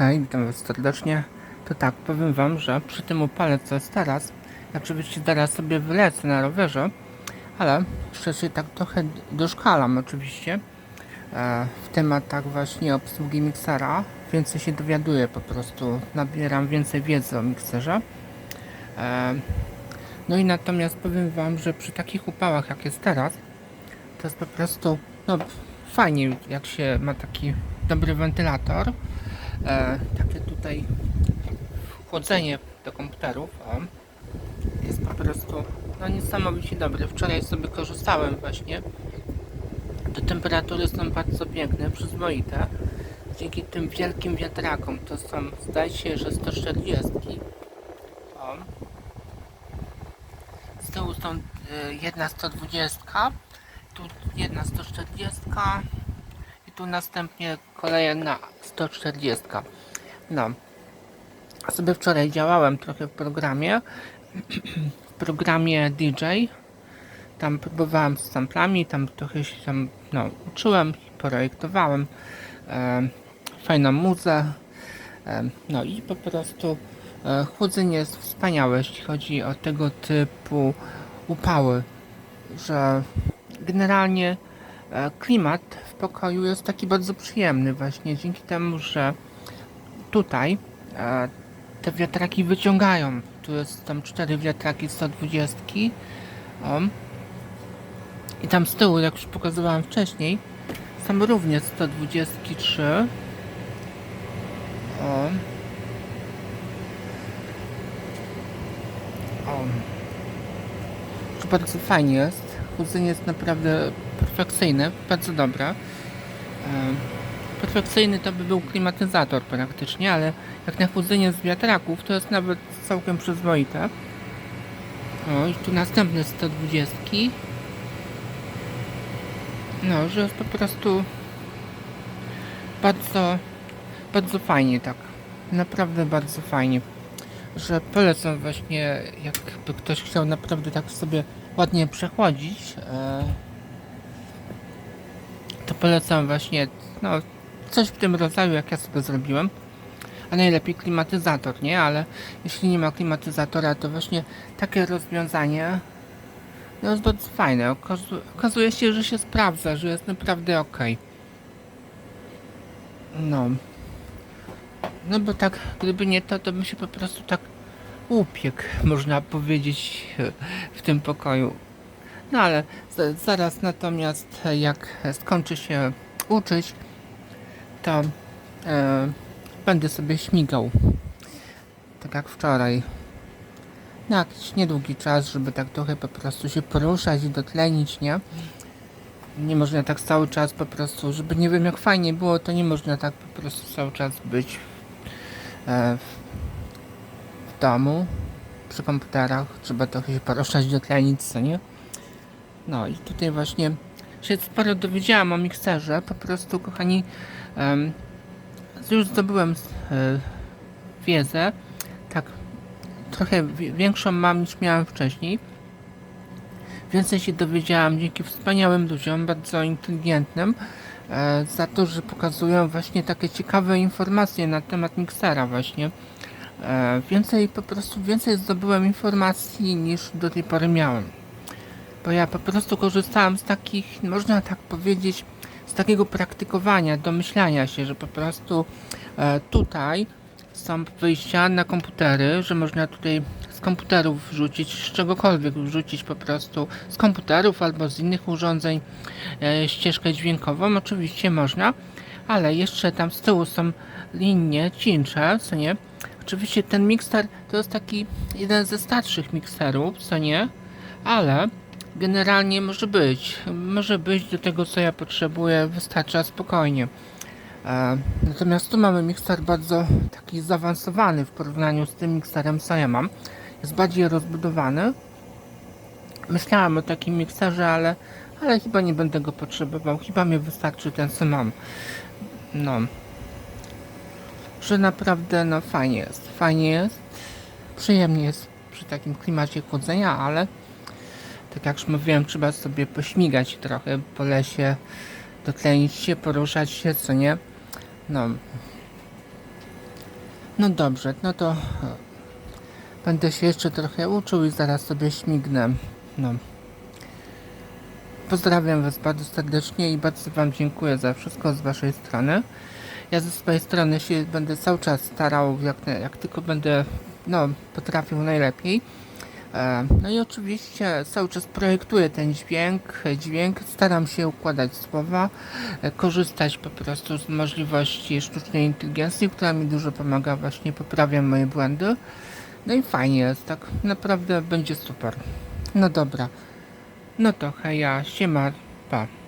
Hej, witam was serdecznie. To tak, powiem wam, że przy tym upale, co jest teraz, ja oczywiście zaraz sobie wylecę na rowerze, ale jeszcze się tak trochę doszkalam oczywiście e, w tematach właśnie obsługi miksera. Więcej się dowiaduję po prostu, nabieram więcej wiedzy o mikserze. E, no i natomiast powiem wam, że przy takich upałach jak jest teraz, to jest po prostu no, fajnie jak się ma taki dobry wentylator. E, takie tutaj chłodzenie do komputerów jest po prostu no, niesamowicie dobre. Wczoraj sobie korzystałem właśnie. Te temperatury są bardzo piękne, przyzwoite. Dzięki tym wielkim wiatrakom, to są zdaje się, że 140. O. Z tyłu są y, jedna 120, tu jedna 140 i tu następnie kolejna 140. No. Sobie wczoraj działałem trochę w programie. W programie DJ. Tam próbowałem z samplami, tam trochę się tam no, uczyłem, projektowałem. E, fajną muzę. E, no i po prostu e, chłodzenie jest wspaniałe, jeśli chodzi o tego typu upały, że generalnie klimat w pokoju jest taki bardzo przyjemny właśnie dzięki temu, że tutaj e, te wiatraki wyciągają. Tu jest tam cztery wiatraki 120. O. I tam z tyłu, jak już pokazywałem wcześniej, są również 123. O. O. Bardzo fajnie jest. Chłodzenie jest naprawdę perfekcyjne, bardzo dobre. E, perfekcyjny to by był klimatyzator praktycznie, ale jak na chłodzenie z wiatraków to jest nawet całkiem przyzwoite. O, i tu następne 120. No, że jest po prostu bardzo, bardzo fajnie tak. Naprawdę bardzo fajnie. Że polecam właśnie, jakby ktoś chciał naprawdę tak sobie ładnie przechodzić, e, to polecam właśnie, no, coś w tym rodzaju, jak ja sobie zrobiłem. A najlepiej klimatyzator, nie? Ale jeśli nie ma klimatyzatora, to właśnie takie rozwiązanie no jest bardzo fajne. Okazu- okazuje się, że się sprawdza, że jest naprawdę ok. No. No bo tak, gdyby nie to, to bym się po prostu tak upiekł, można powiedzieć, w tym pokoju. No ale za- zaraz natomiast jak skończy się uczyć, to e, będę sobie śmigał. Tak jak wczoraj. Na jakiś niedługi czas, żeby tak trochę po prostu się poruszać i dotlenić, nie? Nie można tak cały czas po prostu, żeby nie wiem jak fajnie było, to nie można tak po prostu cały czas być e, w domu, przy komputerach. Trzeba trochę się poruszać, dotlenić, co nie? No i tutaj właśnie się sporo dowiedziałam o mikserze. Po prostu, kochani, już zdobyłem e, wiedzę. Tak, trochę wi- większą mam niż miałem wcześniej. Więcej się dowiedziałam dzięki wspaniałym ludziom, bardzo inteligentnym, e, za to, że pokazują właśnie takie ciekawe informacje na temat miksera właśnie. E, więcej, po prostu więcej zdobyłem informacji niż do tej pory miałem. Bo ja po prostu korzystałem z takich, można tak powiedzieć, z takiego praktykowania, domyślania się, że po prostu e, tutaj są wyjścia na komputery, że można tutaj z komputerów wrzucić, z czegokolwiek wrzucić po prostu z komputerów albo z innych urządzeń e, ścieżkę dźwiękową. Oczywiście można, ale jeszcze tam z tyłu są linie cięcze, co nie? Oczywiście ten mikser to jest taki jeden ze starszych mikserów, co nie? Ale generalnie może być. Może być do tego, co ja potrzebuję, wystarcza spokojnie. E, natomiast tu mamy mikser bardzo taki zaawansowany w porównaniu z tym mikserem, co ja mam. Jest bardziej rozbudowany. Myślałem o takim mikserze, ale, ale chyba nie będę go potrzebował. Chyba mi wystarczy ten, co mam. No. Że naprawdę, no fajnie jest. Fajnie jest. Przyjemnie jest przy takim klimacie chłodzenia, ale tak jak już mówiłem, trzeba sobie pośmigać trochę po lesie, dotlenić się, poruszać się, co nie? No. No dobrze, no to e, będę się jeszcze trochę uczył i zaraz sobie śmignę. No. Pozdrawiam Was bardzo serdecznie i bardzo Wam dziękuję za wszystko z Waszej strony. Ja ze swojej strony się będę cały czas starał, jak, jak tylko będę no, potrafił najlepiej. E, No i oczywiście cały czas projektuję ten dźwięk, dźwięk, staram się układać słowa, e, korzystać po prostu z możliwości sztucznej inteligencji, która mi dużo pomaga, właśnie poprawiam moje błędy. No i fajnie jest, tak naprawdę będzie super. No dobra. No to heja, siema, pa.